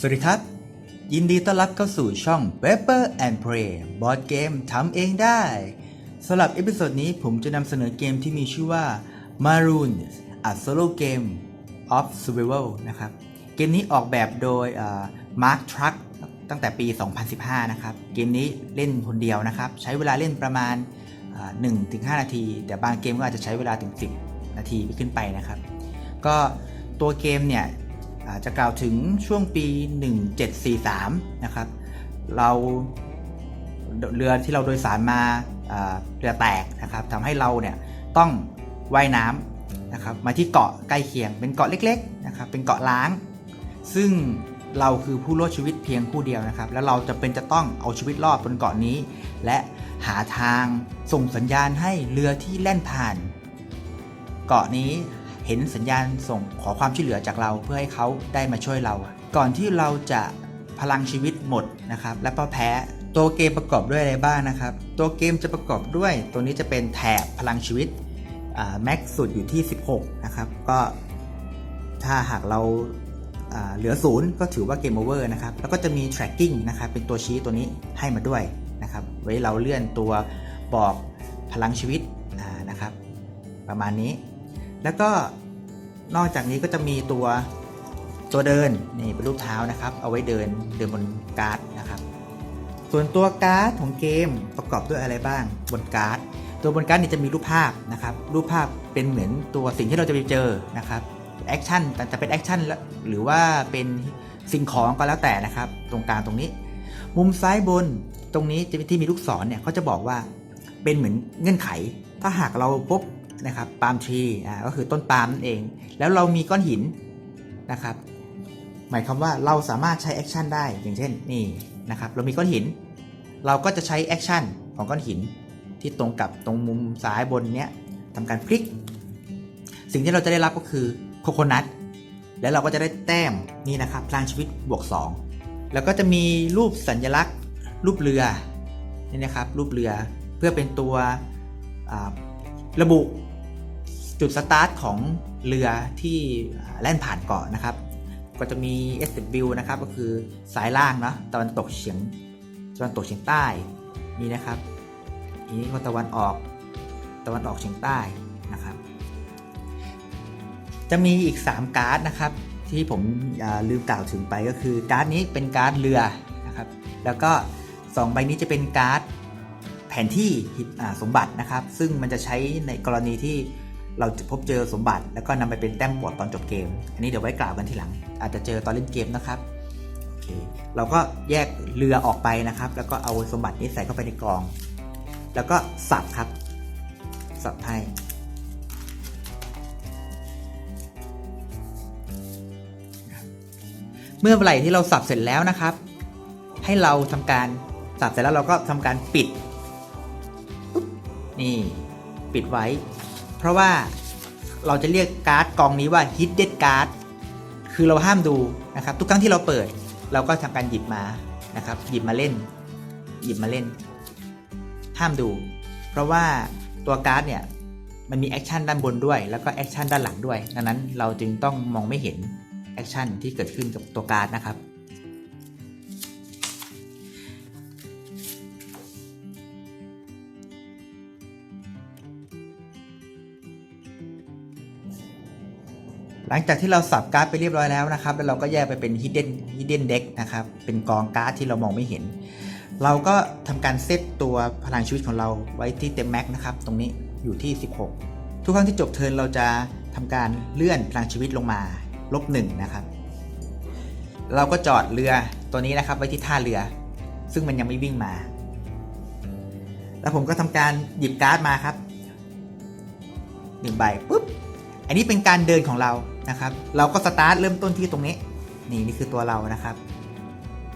สวัสดีครับ ยินดีต้อนรับเข้าสู่ช่อง Pepper and Play บอร์ดเกมทำเองได้สำหรับเอพิโซดนี้ผมจะนำเสนอเกมที่มีชื่อว่า Maroon a Solo Game of Survival นะครับ เกมนี้ออกแบบโดย Mark Truck ตั้งแต่ปี 2015 นะครับ เกมนี้เล่นคนเดียวนะครับ ใช้เวลาเล่นประมาณ 1-5 นาที แต่บางเกมก็อาจจะใช้เวลาถึง 10 นาทีไปขึ้นไปนะครับ ก็ตัวเกมเนี่ย จะกล่าวถึงช่วงปี 1743 นะครับ เราเรือที่เราโดยสารมาเรือแตกนะครับทำให้เราเนี่ยต้องว่ายน้ำนะครับมาที่เกาะใกล้เคียง เป็นเกาะเล็กๆนะครับเป็นเกาะล้าง ซึ่งเราคือผู้รอดชีวิตเพียงผู้เดียวนะครับ แล้วเราจะเป็นจะต้องเอาชีวิตรอดบนเกาะนี้ และหาทางส่งสัญญาณให้เรือที่แล่นผ่าน เกาะนี้ เห็นสัญญาณส่งขอความช่วยเหลือจากเราเพื่อให้เขาได้มาช่วยเรา ก่อนที่เราจะพลังชีวิตหมดนะครับ และก็แพ้ตัวเกมประกอบด้วยอะไรบ้างนะครับ ตัวเกมจะประกอบด้วย ตัวนี้จะเป็นแถบพลังชีวิตแม็กสุดอยู่ที่ 16 นะครับ ก็ถ้าหากเราอ่าเหลือศูนย์ก็ถือว่าเกมโอเวอร์นะครับ แล้วก็จะมี tracking นะครับ เป็นตัวชี้ตัวนี้ให้มาด้วยนะครับ ไว้เราเลื่อนตัวบอกพลังชีวิตนะครับ ประมาณนี้ แล้วก็นอกจากนี้ก็จะมีตัวตัวเดินนี่เป็นรูปเท้านะครับ เอาไว้เดินเดินบนการ์ดนะครับ ส่วนตัวการ์ดของเกมประกอบด้วยอะไรบ้างบนการ์ด ตัวบนการ์ดนี่จะมีรูปภาพนะครับ รูปภาพเป็นเหมือนตัวสิ่งที่เราจะไปเจอนะครับแอคชั่นแต่จะเป็นแอคชั่นหรือว่าเป็นสิ่งของก็แล้วแต่นะครับ ตรงกลางตรงนี้ มุมซ้ายบนตรงนี้จะที่มีลูกศรเนี่ยเขาจะบอกว่าเป็นเหมือนเงื่อนไข ถ้าหากเราพบ นะครับปาล์มทรีอ่าก็คือต้นปาล์มนั่นเอง แล้วเรามีก้อนหินนะครับ หมายความว่าเราสามารถใช้แอคชั่นได้อย่างเช่นนี่นะครับเรามีก้อนหิน เราก็จะใช้แอคชั่นของก้อนหิน ที่ตรงกับตรงมุมซ้ายบนเนี้ยทำการพลิก สิ่งที่เราจะได้รับก็คือโคโคนัทแล้วเราก็จะได้แต้มนี่นะครับพลังชีวิตบวก 2 แล้วก็จะมีรูปสัญลักษณ์ รูปเรือนี่นะครับรูปเรือเพื่อเป็นตัวระบุ จุดสตาร์ทของเรือที่แล่นผ่านเกาะนะครับ ก็จะมี SW นะครับก็คือสายล่างเนาะตะวันตกเฉียงตะวันตกเฉียงใต้นี่นะครับนี้ก็ตะวันออกตะวันออกเฉียงใต้นะครับ จะมีอีก 3 การ์ดนะครับ ที่ผมลืมกล่าวถึงไปก็คือการ์ดนี้เป็นการ์ดเรือนะครับ แล้วก็ 2 ใบนี้จะเป็นการ์ดแผนที่สมบัตินะครับ ซึ่งมันจะใช้ในกรณีที่ เราจะพบเจอสมบัติ แล้วก็นำไปเป็นแต้มบวกตอนจบเกม อันนี้เดี๋ยวไว้กล่าวกันทีหลัง อาจจะเจอตอนเล่นเกมนะครับโอเคเราก็แยกเรือออกไปนะครับ แล้วก็เอาสมบัตินี้ใส่เข้าไปในกล่อง แล้วก็สับครับสับให้เมื่อไหร่ที่เราสับเสร็จแล้วนะครับ ให้เราทำการสับเสร็จแล้วเราก็ทำการปิด นี่ ปิดไว้ เพราะว่าเราจะเรียกการ์ดกองนี้ว่า hidden card คือเราห้ามดูนะครับ ทุกครั้งที่เราเปิด เราก็ทำการหยิบมานะครับ หยิบมาเล่น หยิบมาเล่น ห้ามดู เพราะว่าตัวการ์ดเนี่ยมันมีแอคชั่นด้านบนด้วย แล้วก็แอคชั่นด้านหลังด้วย ดังนั้นเราจึงต้องมองไม่เห็นแอคชั่นที่เกิดขึ้นกับตัวการ์ดนะครับ หลังจากที่เราสับการ์ดไปเรียบร้อยแล้วนะครับ แล้วเราก็แยกไปเป็น hidden hidden deck นะครับ เป็นกองการ์ดที่เรามองไม่เห็น เราก็ทำการเซตตัวพลังชีวิตของเราไว้ที่เต็มแม็กนะครับ ตรงนี้อยู่ที่ 16 ทุกครั้งที่จบเทิร์นเราจะทำการเลื่อนพลังชีวิตลงมาลบหนึ่งนะครับ เราก็จอดเรือตัวนี้นะครับไว้ที่ท่าเรือ ซึ่งมันยังไม่วิ่งมา แล้วผมก็ทำการหยิบการ์ดมาครับหนึ่งใบปุ๊บอันนี้เป็นการเดินของเรา นะครับ เราก็สตาร์ทเริ่มต้นที่ตรงนี้ นี่นี่คือตัวเรานะครับ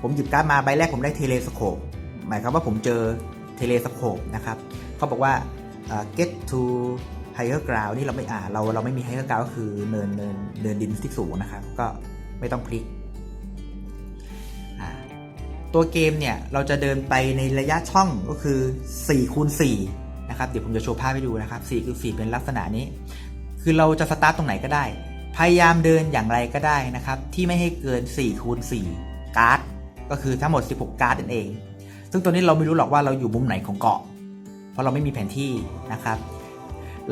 ผมหยิบการ์ดมาใบแรกผมได้เทเลสโคปหมายความว่าผมเจอเทเลสโคปนะครับเขาบอกว่า get to higher ground นี่เราไม่อ่าเราเราไม่มี higher ground ก็คือเนินเนินเนินดินที่สูงนะครับ ก็ไม่ต้องพลิก ตัวเกมเนี่ย เราจะเดินไปในระยะช่องก็คือ4คูณ4นะครับ เดี๋ยวผมจะโชว์ภาพให้ดูนะครับ4คือ4เป็นลักษณะนี้ คือเราจะสตาร์ทตรงไหนก็ได้ พยายามเดินอย่างไรก็ได้นะครับ ที่ไม่ให้เกิน4คูณ4การ์ดก็คือทั้งหมด 16 การ์ดนั่นเอง ซึ่งตัวนี้เราไม่รู้หรอกว่าเราอยู่มุมไหนของเกาะ เพราะเราไม่มีแผนที่นะครับ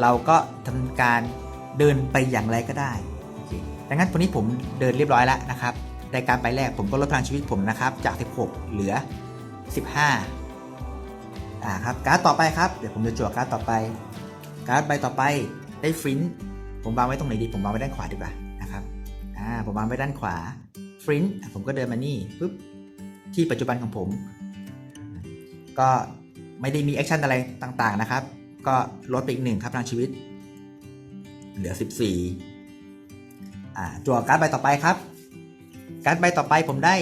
เราก็ทำการเดินไปอย่างไรก็ได้ดังนั้นตัวนี้ผมเดินเรียบร้อยแล้วนะครับในการไปแรกผมก็ลดพลังชีวิตผมนะครับ จาก 16 เหลือ 15อ่าครับการ์ดต่อไปครับ เดี๋ยวผมจะจั่วการ์ดต่อไป การ์ดใบต่อไปได้ฟริน ผมวางไว้ตรงไหนดี ผมวางไว้ด้านขวาดีกว่านะครับอ่าผมวางไว้ด้านขวาฟรินท์ผมก็เดินมานี่ปุ๊บที่ปัจจุบันของผม ก็ไม่ได้มีแอคชั่นอะไรต่างๆนะครับ ก็ลดไปอีกหนึ่งครับพลังชีวิต เหลือ 14อ่าจั่วการ์ดใบต่อไปครับ การ์ดใบต่อไปผมได้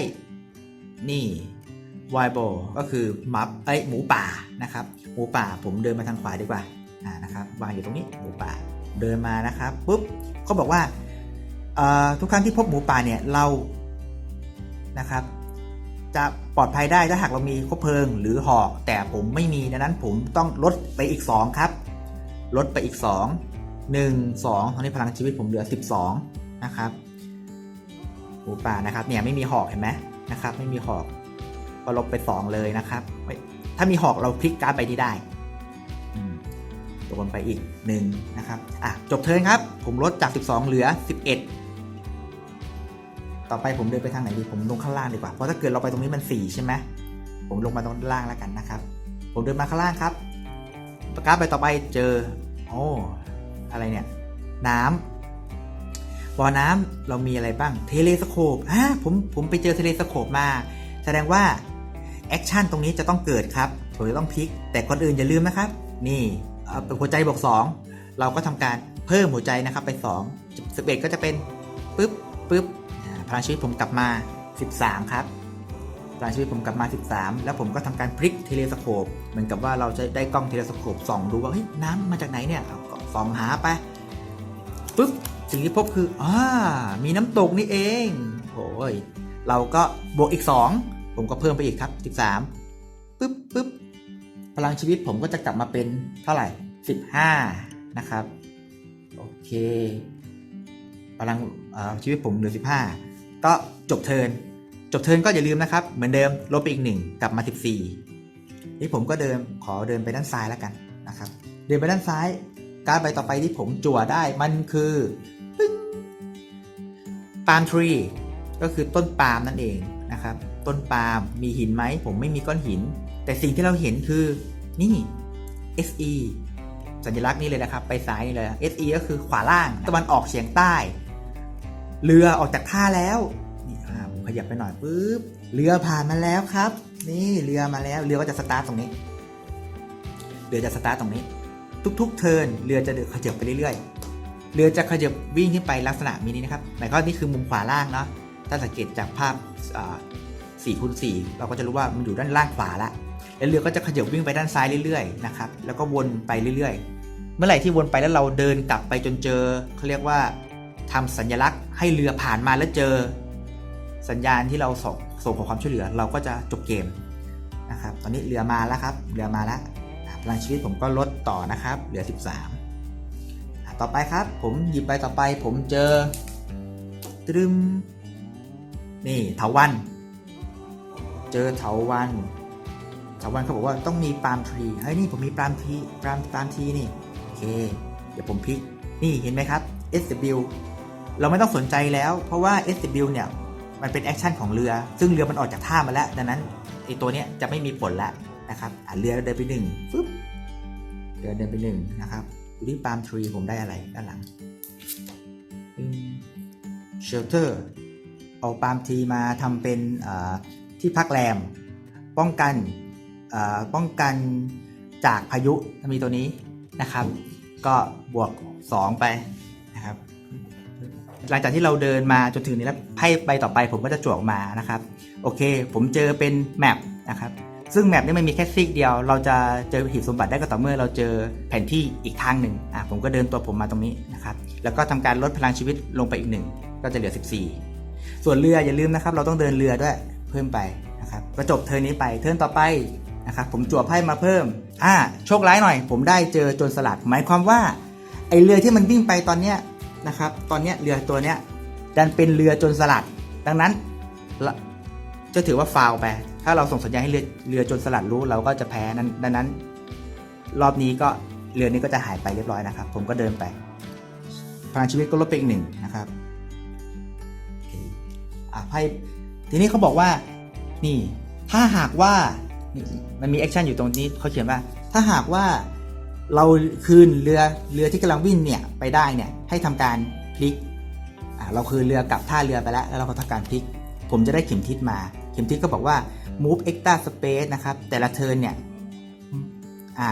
นี่วายโบก็คือมัฟเอ้ยหมูป่านะครับ หมูป่าผมเดินมาทางขวาดีกว่าอ่านะครับวางอยู่ตรงนี้หมูป่า เดินมานะครับปุ๊บเขาบอกว่าทุกครั้งที่พบหมูป่าเนี่ยเรานะครับ จะปลอดภัยได้ถ้าหากเรามีคบเพลิงหรือหอกแต่ผมไม่มีดังนั้นผมต้องลดไปอีก 2 ครับ ลดไปอีก 2 1 2ตอนนี้พลังชีวิตผมเหลือ 12 นะครับหมูป่านะครับเนี่ยไม่มีหอกเห็นไหมนะครับ ไม่มีหอกก็ลบไป 2 เลยนะครับ ถ้ามีหอกเราพลิกการ์ดไปที่ได้ โดนไปอีก1นะครับอะจบเทิร์นครับ ผมลดจาก 12 เหลือ 11 ต่อไปผมเดินไปทางไหนดีผมลงข้างล่างดีกว่า เพราะถ้าเกิดเราไปตรงนี้มัน 4 ใช่ไหมผมลงมาตรงล่างแล้วกันนะครับ ผมเดินมาข้างล่างครับประกาศไปต่อไปเจอ โอ้อะไรเนี่ย น้ำบ่อน้ำเรามีอะไรบ้างเทเลสโคปอ่าผมผมไปเจอเทเลสโคปมา แสดงว่าแอคชั่นตรงนี้จะต้องเกิดครับผมจะต้องพลิก แต่ก่อนอื่นอย่าลืมนะครับ นี่ หัวใจบวก2 เราก็ทำการเพิ่มหัวใจนะครับไป2 11 ก็จะเป็นปึ๊บปึ๊บพลังชีวิตผมกลับมา 13 ครับพลังชีวิตผมกลับมา 13 แล้วผมก็ทำการพลิกเทเลสโคปเหมือนกับว่าเราจะได้กล้องเทเลสโคปส่องดูว่าเฮ้ยน้ำมาจากไหนเนี่ยส่องหาไปปึ๊บสิ่งที่พบคืออ่ามีน้ำตกนี่เองโอ้ยเราก็บวกอีก 2 ผมก็เพิ่มไปอีกครับ 13ปึ๊บปึ๊บ ลังชีวิตผมก็จะกลับมาเป็นเท่าไหร่ 15 นะครับ โอเคพลังชีวิตผมเหลือ 15 ก็จบเทินจบเทินก็อย่าลืมนะครับ เหมือนเดิมลบไปอีก 1 กลับมา 14 นี่ผมก็เดินขอเดินไปด้านซ้ายแล้วกันนะครับ เดินไปด้านซ้าย การดใบต่อไปที่ผมจั่วได้มันคือปึ้งปาล์มทรีก็คือต้นปาล์มนั่นเองนะครับ ต้นปาล์มมีหินไหม ผมไม่มีก้อนหิน แต่สิ่งที่เราเห็นคือนี่ SE สัญลักษณ์นี่เลยนะครับ ไปซ้ายนี่เลย SE ก็คือขวาล่างตะวันออกเฉียงใต้ เรือออกจากท่าแล้วนี่อ่าผมขยับไปหน่อยปุ๊บเรือผ่านมาแล้วครับ นี่เรือมาแล้วเรือก็จะสตาร์ทตรงนี้ เรือจะสตาร์ทตรงนี้ ทุกๆ เทิร์นเรือจะขยับไปเรื่อยๆเรือจะขยับวิ่งขึ้นไปลักษณะมินี้นะครับหมายความนี่คือมุมขวาล่างเนาะถ้าสังเกตจากภาพสี่คูณสี่เราก็จะรู้ว่ามันอยู่ด้านล่างขวาละ แล้วเรือก็จะขยับวิ่งไปด้านซ้ายเรื่อยๆนะครับแล้วก็วนไปเรื่อยๆ เมื่อไหร่ที่วนไปแล้วเราเดินกลับไปจนเจอเขาเรียกว่าทำสัญลักษณ์ให้เรือผ่านมาแล้วเจอ สัญญาณที่เราส่งส่งขอความช่วยเหลือเราก็จะจบเกมนะครับตอนนี้เรือมาแล้วครับเรือมาแล้วพลังชีวิตผมก็ลดต่อนะครับ เหลือ 13 ต่อไปครับ ผมหยิบไปต่อไป ผมเจอตรึมนี่เถาวัน เจอเถาวัน เถาวันเขาบอกว่าต้องมีปาล์มทรีเฮ้ยนี่ผมมีปาล์มทรีปาล์มปาล์มทรีนี่โอเค เดี๋ยวผมพลิกนี่เห็นไหมครับ SW เราไม่ต้องสนใจแล้ว เพราะว่า SW เนี่ยมันเป็นแอคชั่นของเรือ ซึ่งเรือมันออกจากท่ามาแล้ว ดังนั้นไอตัวเนี้ยจะไม่มีผลแล้วนะครับเรือเดินไปหนึ่งฟึบเรือเดินไปหนึ่งนะครับดูที่ปาล์มทรีผมได้อะไรด้านหลังเชลเตอร์เอาปาล์มทรีมาทำเป็นที่พักแรม ป้องกัน ป้องกันจากพายุมีตัวนี้นะครับ ก็บวก 2 ไปนะครับ หลังจากที่เราเดินมาจนถึงนี้แล้วไพ่ใบต่อไปผมก็จะจวกมานะครับ โอเค ผมเจอเป็นแมปนะครับซึ่งแมปนี้มันมีแค่ซีกเดียว เราจะเจอหีบสมบัติได้ก็ต่อเมื่อเราเจอแผนที่อีกทางหนึ่งอะผมก็เดินตัวผมมาตรงนี้นะครับ แล้วก็ทำการลดพลังชีวิตลงไปอีกหนึ่ง ก็จะเหลือ 14 ส่วนเรืออย่าลืมนะครับ เราต้องเดินเรือด้วยเพิ่มไปนะครับก็จบเทิร์นนี้ไป เทิร์นต่อไป นะครับผมจั่วไพ่มาเพิ่มอ่าโชคร้ายหน่อย ผมได้เจอโจรสลัด หมายความว่าไอเรือที่มันวิ่งไปตอนเนี้ยนะครับตอนเนี้ยเรือตัวเนี้ยดันเป็นเรือโจรสลัด ดังนั้นจะถือว่าฟาวไป ถ้าเราส่งสัญญาณให้เรือเรือจนสลัดรู้เราก็จะแพ้นั้นดังนั้น รอบนี้ก็เรือนี้ก็จะหายไปเรียบร้อยนะครับ ผมก็เดินไปพลังชีวิตก็ลดไปอีกหนึ่งนะครับอะไพ่ทีนี้เขาบอกว่านี่ถ้าหากว่า มันมีแอคชั่นอยู่ตรงนี้เขาเขียนว่า ถ้าหากว่าเราคืนเรือเรือที่กำลังวิ่งเนี่ยไปได้เนี่ยให้ทำการพลิกเราคืนเรือกลับท่าเรือไปแล้วแล้วเราก็ทำการพลิก ผมจะได้เข็มทิศมา เข็มทิศก็บอกว่า move extra space นะครับ แต่ละเทิร์นเนี่ยอ่า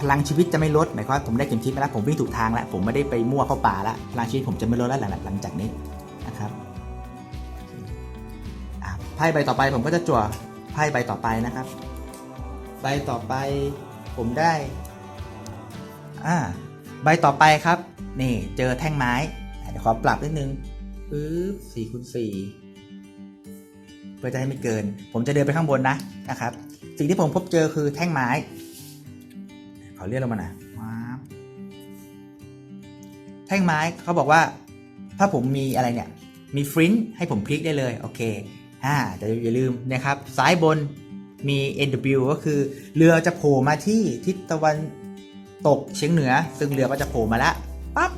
พลังชีวิตจะไม่ลดหมายความว่าผมได้เข็มทิศมาแล้วผมวิ่งถูกทางแล้วผมไม่ได้ไปมั่วเข้าป่าแล้วพลังชีวิตผมจะไม่ลดแล้วหลังหลังจากนี้นะครับไพ่ใบต่อไปผมก็จะจั่วไพ่ใบต่อไปนะครับ ใบต่อไปผมได้ อ่า ใบต่อไปครับ นี่เจอแท่งไม้ เดี๋ยวขอปรับนิดนึงปึ๊บสี่คูณสี่เพื่อจะให้ไม่เกิน ผมจะเดินไปข้างบนนะนะครับ สิ่งที่ผมพบเจอคือแท่งไม้ ขอเลื่อนลงมาหน่อยว้าแท่งไม้เขาบอกว่า ถ้าผมมีอะไรเนี่ย มีฟรินให้ผมพลิกได้เลย โอเค อ่าแต่อย่าลืมนะครับ ซ้ายบน มี NW ก็คือเรือจะโผล่มาที่ทิศตะวันตกเฉียงเหนือ ซึ่งเรือก็จะโผล่มาแล้วปั๊บ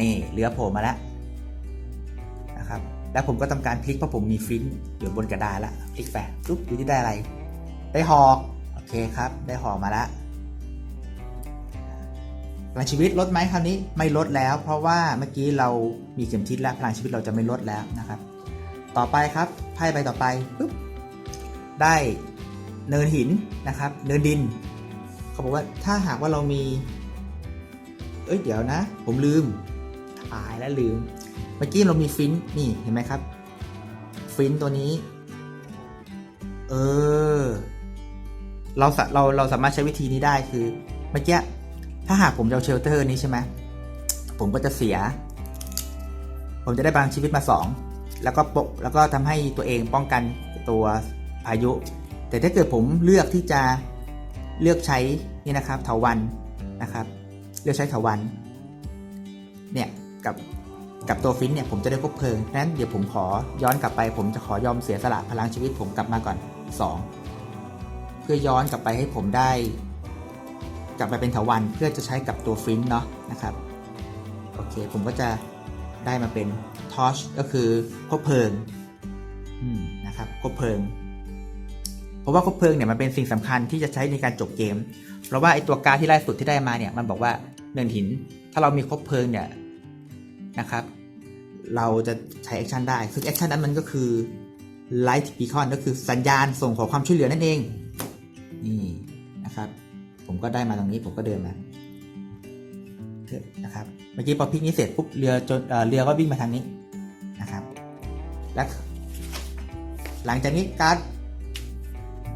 นี่เรือโผล่มาแล้วนะครับแล้วผมก็ทำการพลิกเพราะผมมีฟินอยู่บนกระดานแล้วพลิกไปปุ๊บดูที่ได้อะไร ได้หอกโอเคครับ ได้หอกมาแล้วพลังชีวิตลดไหมคราวนี้ไม่ลดแล้ว เพราะว่าเมื่อกี้เรามีเข็มทิศแล้วพลังชีวิตเราจะไม่ลดแล้วนะครับ ต่อไปครับไพ่ใบต่อไปปุ๊บได้ เนินหินนะครับ เนินดิน เขาบอกว่าถ้าหากว่าเรามี เอ้ยเดี๋ยวนะ ผมลืมตายแล้วลืม เมื่อกี้เรามีฟินนี่เห็นไหมครับ ฟินตัวนี้ เออ เราเราเราสามารถใช้วิธีนี้ได้คือเมื่อกี้ถ้าหากผมจะเอาเชลเตอร์นี้ใช่ไหมผมก็จะเสีย ผมจะได้บางชีวิตมา 2 แล้วก็ปกแล้วก็ทำให้ตัวเองป้องกันตัวพายุ แต่ถ้าเกิดผมเลือกที่จะเลือกใช้นี่นะครับเถาวันนะครับ เลือกใช้เถาวันเนี่ยกับกับตัวฟินเนี่ยผมจะได้คบเพลิงนั้นเดี๋ยวผมขอย้อนกลับไป ผมจะขอยอมเสียสละพลังชีวิตผมกลับมาก่อน 2 เพื่อย้อนกลับไปให้ผมได้ กลับไปเป็นเถาวันเพื่อจะใช้กับตัวฟินเนาะนะครับโอเคผมก็จะได้มาเป็นทอชก็คือคบเพลิงนะครับคบเพลิง เพราะว่าคบเพลิงเนี่ยมันเป็นสิ่งสำคัญที่จะใช้ในการจบเกม เพราะว่าไอตัวการดที่ล่าสุดที่ได้มาเนี่ยมันบอกว่าเนินหิน ถ้าเรามีคบเพลิงเนี่ยนะครับ เราจะใช้แอคชั่นได้ ซึ่งแอคชั่นนั้นมันก็คือ Light Beacon ก็คือสัญญาณส่งขอความช่วยเหลือนั่นเอง นี่นะครับ ผมก็ได้มาตรงนี้ผมก็เดินมานะครับ เมื่อกี้พอพลิกนี้เสร็จปุ๊บเรือจนเอเรือก็วิ่งมาทางนี้นะครับ และหลังจากนี้การ์ด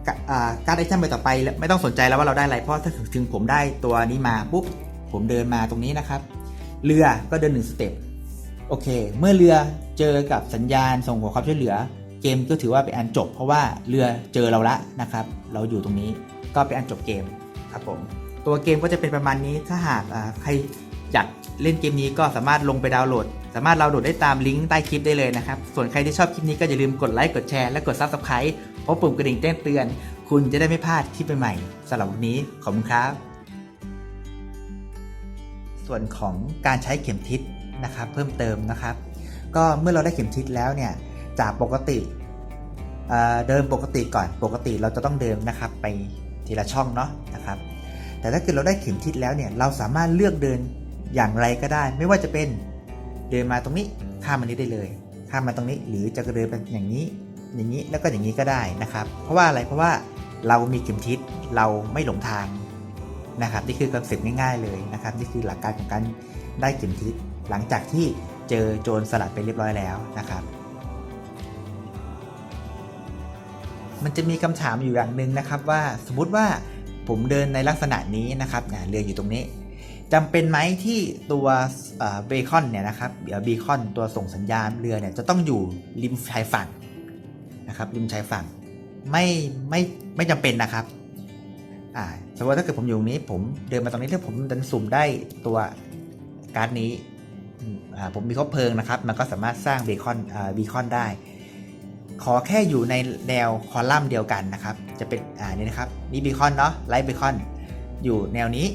การ์ดไอเทมไปต่อไปแล้วไม่ต้องสนใจแล้วว่าเราได้อะไรเพราะถ้าถึงผมได้ตัวนี้มาปุ๊บผมเดินมาตรงนี้นะครับ เรือก็เดินหนึ่งสเต็ปโอเค เมื่อเรือเจอกับสัญญาณส่งขอความช่วยเหลือ เกมก็ถือว่าเป็นอันจบ เพราะว่าเรือเจอเราละนะครับ เราอยู่ตรงนี้ก็เป็นอันจบเกมครับผมตัวเกมก็จะเป็นประมาณนี้ถ้าหากใครอยากเล่นเกมนี้ก็สามารถลงไปดาวน์โหลด สามารถดาโหลดได้ตามลิงก์ใต้คลิปได้เลยนะครับ ส่วนใครที่ชอบคลิปนี้ก็อย่าลืมกดไลค์กดแชร์และกด Subscribe เพราะปุ่มกระดิ่งแจ้งเตือน คุณจะได้ไม่พลาดคลิปใหม่ๆสำหรับวันนี้ขอบคุณครับ ส่วนของการใช้เข็มทิศนะครับ เพิ่มเติมนะครับ ก็เมื่อเราได้เข็มทิศแล้วเนี่ยจากปกติเเดินปกติก่อนปกติเราจะต้องเดินนะครับไปทีละช่องเนาะนะครับ แต่ถ้าเกิดเราได้เข็มทิศแล้วเนี่ยเราสามารถเลือกเดินอย่างไรก็ได้ ไม่ว่าจะเป็น เดินมาตรงนี้ข้ามมันนี้ได้เลย ข้ามมาตรงนี้หรือจะเดินไปอย่างนี้ อย่างนี้แล้วก็อย่างนี้ก็ได้นะครับ เพราะว่าอะไรเพราะว่าเรามีเข็มทิศเราไม่หลงทางนะครับนี่คือคอนเซ็ปต์ง่ายๆเลยนะครับนี่คือหลักการของการได้เข็มทิศหลังจากที่เจอโจรสลัดไปเรียบร้อยแล้วนะครับ มันจะมีคำถามอยู่อย่างหนึ่งนะครับว่าสมมุติว่าผมเดินในลักษณะนี้นะครับเรืออยู่ตรงนี้ จำเป็นไหมที่ตัวเบคอนเนี่ยนะครับเบคอนตัวส่งสัญญาณเรือเนี่ยจะต้องอยู่ริมชายฝั่งนะครับริมชายฝั่งไม่ไม่ไม่จำเป็นนะครับอ่าสมมติว่าถ้าเกิดผมอยู่ตรงนี้ผมเดินมาตรงนี้แล้วผมดันสุ่มได้ตัวการ์ดนี้อ่าผมมีคบเพลิงนะครับ มันก็สามารถสร้างเบคอนอ่าเบคอนได้ ขอแค่อยู่ในแนวคอลัมน์เดียวกันนะครับ จะเป็นอ่านี่นะครับนี่เบคอนเนาะไลท์เบคอนอยู่แนวนี้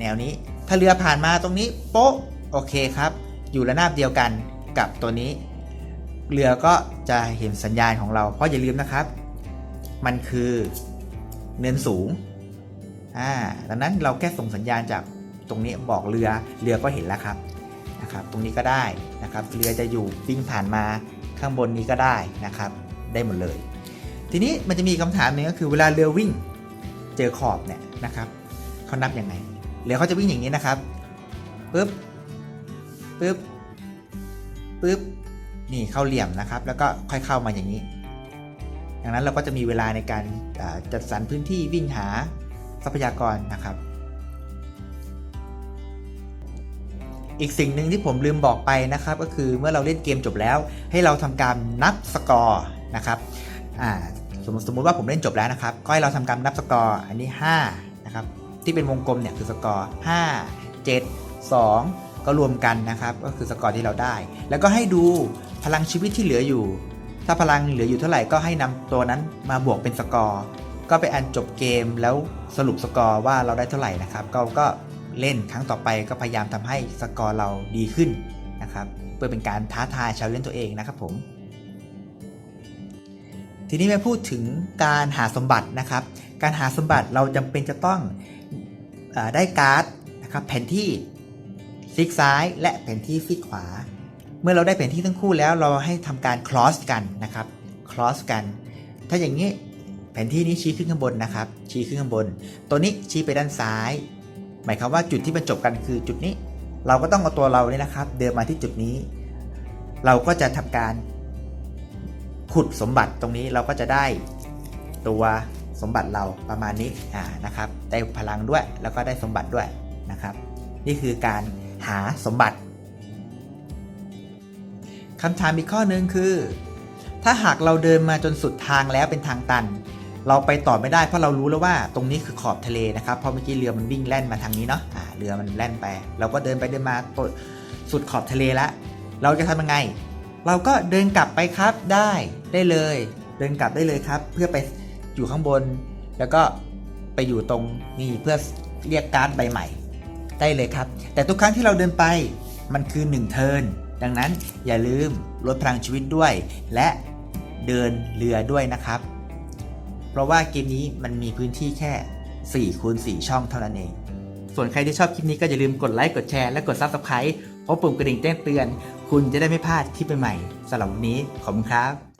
แนวนี้ ถ้าเรือผ่านมาตรงนี้โป๊ะโอเคครับ อยู่ระนาบเดียวกันกับตัวนี้ เรือก็จะเห็นสัญญาณของเรา เพราะอย่าลืมนะครับ มันคือเนินสูงอ่าดังนั้นเราแค่ส่งสัญญาณจากตรงนี้บอกเรือเรือก็เห็นแล้วครับนะครับ ตรงนี้ก็ได้นะครับ เรือจะอยู่วิ่งผ่านมาข้างบนนี้ก็ได้นะครับ ได้หมดเลย ทีนี้มันจะมีคำถามหนึงก็คือเวลาเรือวิ่งเจอขอบเนี่ยนะครับเขานับยังไง เรือเขาจะวิ่งอย่างนี้นะครับปึ๊บปึ๊บปึ๊บนี่เข้าเหลี่ยมนะครับ แล้วก็ค่อยเข้ามาอย่างนี้ดังนั้นเราก็จะมีเวลาในการจัดสรรพื้นที่วิ่งหาทรัพยากรนะครับ อีกสิ่งหนึ่งที่ผมลืมบอกไปนะครับ ก็คือเมื่อเราเล่นเกมจบแล้ว ให้เราทำการนับสกอร์นะครับสมมติว่าผมเล่นจบแล้วนะครับ ก็ให้เราทำการนับสกอร์อันนี้5นะครับ ที่เป็นวงกลมเนี่ยคือสกอร์5 7 2 ก็รวมกันนะครับ ก็คือสกอร์ที่เราได้ แล้วก็ให้ดูพลังชีวิตที่เหลืออยู่ ถ้าพลังเหลืออยู่เท่าไหร่ก็ให้นำตัวนั้นมาบวกเป็นสกอร์ ก็ไปอันจบเกมแล้วสรุปสกอร์ว่าเราได้เท่าไหร่นะครับก็ก็เล่นครั้งต่อไปก็พยายามทำให้สกอร์เราดีขึ้นนะครับเพื่อเป็นการท้าทายชาวเล่นตัวเองนะครับผม ทีนี้มาพูดถึงการหาสมบัตินะครับ การหาสมบัติเราจำเป็นจะต้อง ได้การ์ดนะครับแผนที่ซีกซ้ายและแผนที่ซีกขวา เมื่อเราได้แผนที่ทั้งคู่แล้วเราให้ทำการ cross กันนะครับ cross กัน ถ้าอย่างนี้แผนที่นี้ชี้ขึ้นข้างบนนะครับ ชี้ขึ้นข้างบน ตัวนี้ชี้ไปด้านซ้าย หมายความว่าจุดที่บรรจบกันคือจุดนี้ เราก็ต้องเอาตัวเราเนี่ยนะครับ เดินมาที่จุดนี้ เราก็จะทำการขุดสมบัติตรงนี้เราก็จะได้ตัว สมบัติเราประมาณนี้อ่านะครับได้พลังด้วยแล้วก็ได้สมบัติด้วยนะครับนี่คือการหาสมบัติคำถามอีกข้อหนึ่งคือ ถ้าหากเราเดินมาจนสุดทางแล้วเป็นทางตัน เราไปต่อไม่ได้เพราะเรารู้แล้วว่าตรงนี้คือขอบทะเลนะครับเพราะเมื่อกี้เรือมันวิ่งแล่นมาทางนี้เนาะอ่าเรือมันแล่นไป เราก็เดินไปเดินมาสุดขอบทะเลแล้วเราจะทำยังไง เราก็เดินกลับไปครับได้ได้เลย เดินกลับได้เลยครับ เพื่อไป อยู่ข้างบน แล้วก็ไปอยู่ตรงนี่เพื่อเรียกการ์ดใบใหม่ ได้เลยครับ แต่ทุกครั้งที่เราเดินไปมันคือ1เทิร์นดังนั้นอย่าลืมลดพลังชีวิตด้วย และเดินเรือด้วยนะครับ เพราะว่าเกมนี้มันมีพื้นที่แค่4คูณ4ช่องเท่านั้นเอง ส่วนใครที่ชอบคลิปนี้ก็อย่าลืมกดไลค์กดแชร์และกด Subscribe เพราะปุ่มกระดิ่งแจ้งเตือน คุณจะได้ไม่พลาดคลิปใหม่ๆสำหรับวันนี้ขอบคุณครับ